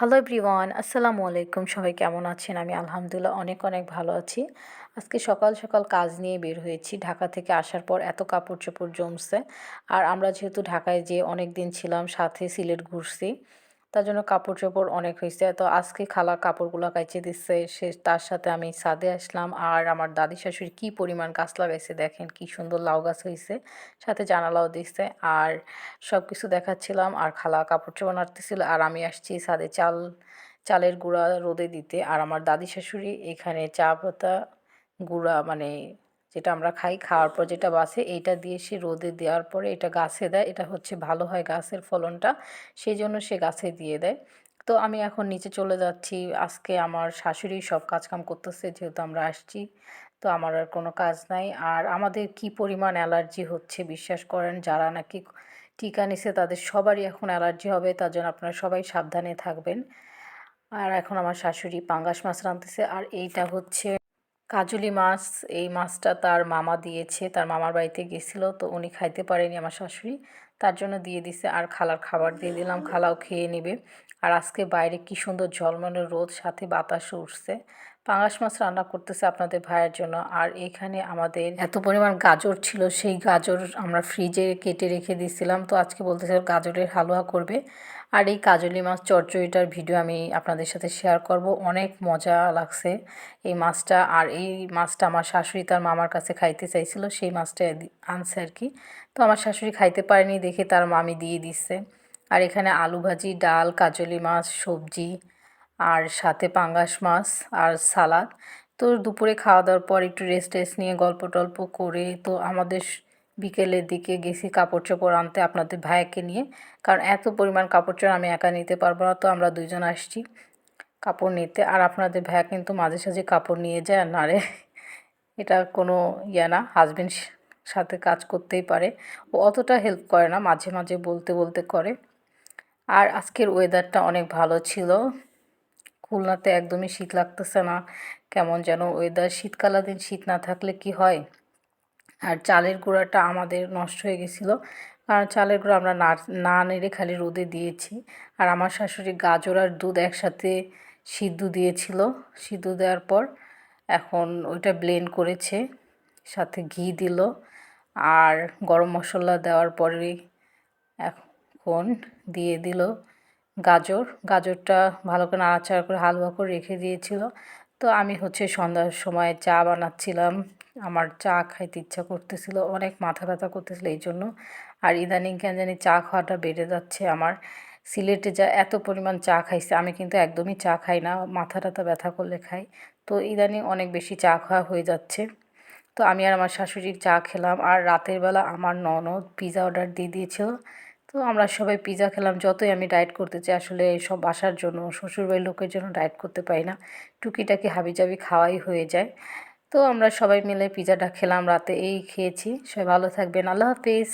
Hello everyone আসসালামু আলাইকুম সবাই কেমন আছেন? আমি আলহামদুলিল্লাহ অনেক অনেক ভালো আছি। আজকে সকাল সকাল কাজ নিয়ে বের হয়েছি। ঢাকা থেকে আসার পর এত কাপড় চোপড় জমছে। আর আমরা যেহেতু ঢাকায় যে অনেক দিন ছিলাম, সাথে সিলেট ঘুরছি। তার জন্য কাপড় চোপড় অনেক হয়েছে তো আজকে খালা কাপড়গুলো কাইচে দিচ্ছে সে তার সাথে আমি সাদে আসলাম আর আমার দাদি শাশুড়ি কী পরিমাণ গাছ লাগাইছে দেখেন, কি সুন্দর লাউ গাছ হয়েছে সাথে জানালাও দিচ্ছে আর সব কিছু দেখাচ্ছিলাম আর খালা কাপড় চোপড় নাড়তেছিল আর আমি আসছি সাদে চাল, চালের গুঁড়া রোদে দিতে। আর আমার দাদি শাশুড়ি এখানে চা পাতা গুঁড়া মানে যেটা আমরা খাই, খাওয়ার পর যেটা বাসে এইটা দিয়ে সে রোদে দেওয়ার পরে এটা গাছে দেয়, এটা হচ্ছে ভালো হয় গাছের ফলনটা, সেই জন্য সে গাছে দিয়ে দেয়। তো আমি এখন নিচে চলে যাচ্ছি, আজকে আমার শাশুড়ি সব কাজকাম করতেছে, যেহেতু আমরা আসছি, তো আমার আর কোনো কাজ নাই। আর আমাদের কি পরিমাণ অ্যালার্জি হচ্ছে বিশ্বাস করেন, যারা নাকি টিকা নিছে তাদের সবারই এখন অ্যালার্জি হবে, তার জন্য আপনারা সবাই সাবধানে থাকবেন। আর এখন আমার শাশুড়ি পাঙ্গাস মাছ রাঁধতেছে, আর এইটা হচ্ছে কাজুলি মাছ, এই মাছটা তার মামা দিয়েছে, তার মামার বাড়িতে গেছিল, তো উনি খাইতে পারেনি আমার শাশুড়ি, তার জন্য দিয়ে দিছে আর খালার খাবার দিয়ে দিলাম, খালাও খেয়ে নেবে। আর আজকে বাইরে কি সুন্দর ঝলমলে রোদ, সাথে বাতাস উঠছে। পাঙাশ মাছ রান্না করতেছে আপনাদের ভাইয়ের জন্য। আর এখানে আমাদের এত পরিমাণ গাজর ছিল, সেই গাজর আমরা ফ্রিজে কেটে রেখে দিয়েছিলাম, তো আজকে বলতেছে গাজরের হালুয়া করবে। আর এই কাজলি মাছ চচ্চড়িটার ভিডিও আমি আপনাদের সাথে শেয়ার করব। অনেক মজা লাগছে এই মাছটা। আর এই মাছটা আমার শাশুড়ি তার মামার কাছে খাইতে চাইছিল, সেই মাছটা আনছে আর কি। তো আমার শাশুড়ি খাইতে পারেনি দেখে তার মামি দিয়ে দিচ্ছে। আর এখানে আলু ভাজি, ডাল, কাজলি মাছ, সবজি আর সাথে পাঙ্গাস মাছ আর সালাদ। তো দুপুরে খাওয়া দাওয়ার পর একটু রেস্ট টেস্ট নিয়ে গল্প টল্প করে তো আমাদের বিকেলের দিকে গেছি কাপড় চোপড় আনতে আপনাদের ভাইকে নিয়ে। কারণ এত পরিমাণ কাপড় চোপড় আমি একা নিতে পারব না, তো আমরা দুইজন আসছি কাপড় নিতে। আর আপনাদের ভাইয়া কিন্তু মাঝে সাঝে কাপড় নিয়ে যায় না রে এটা কোনো ইয়ে না হাজবেন্ড সাথে কাজ করতেই পারে। ও অতটা হেল্প করে না, মাঝে মাঝে বলতে বলতে করে। আর আজকের ওয়েদারটা অনেক ভালো ছিল। খুলনাতে একদমই শীত লাগতেছে না। কেমন যেন ওয়েদার শীতকালাদিন শীত না থাকলে কি হয়? আর চালের গুঁড়াটা আমাদের নষ্ট হয়ে গেছিল। কারণ চালের গুঁড়ো আমরা না না নেড়ে খালি রোদে দিয়েছি। আর আমার শাশুড়ি গাজর আর দুধ একসাথে সিদ্ধ দিয়েছিল। সিদ্ধ দেওয়ার পর এখন ওইটা ব্লেন্ড করেছে, সাথে ঘি দিল। আর গরম মশলা দেওয়ার পরে এখন দিয়ে দিল গাজর। গাজরটা ভালো করে নাড়াচাড়া করে হালুয়া করে রেখে দিয়েছিল। তো আমি হচ্ছে সন্ধ্যার সময় চা বানাচ্ছিলাম। আমার চা খাইতে ইচ্ছা করতেছিল, অনেক মাথা ব্যথা করতেছিল এই জন্য। আর ইদানিং কেন জানি চা খাওয়াটা বেড়ে যাচ্ছে আমার। সিলেটে যা এত পরিমাণ চা খাইছে, আমি কিন্তু একদমই চা খাই না, মাথা টাথা ব্যথা করলে খাই। তো ইদানিং অনেক বেশি চা খাওয়া হয়ে যাচ্ছে। তো আমি আর আমার শাশুড়ির চা খেলাম, আর রাতের বেলা আমার ননদ পিৎজা অর্ডার দিয়ে দিয়েছিল। তো আমরা সবাই পিৎজা খেলাম, যতই আমি ডায়েট করতে চাই, আসলে সব বাসার জন্য, শ্বশুরবাড়ির লোকের জন্য ডায়েট করতে পারি না। টুকিটাকি হাবিজাবি খাওয়াই হয়ে যায়। তো আমরা সবাই মিলে পিজাটা খেলাম রাতে এই খেয়েছি। সবাই ভালো থাকবেন আল্লাহ হাফিজ।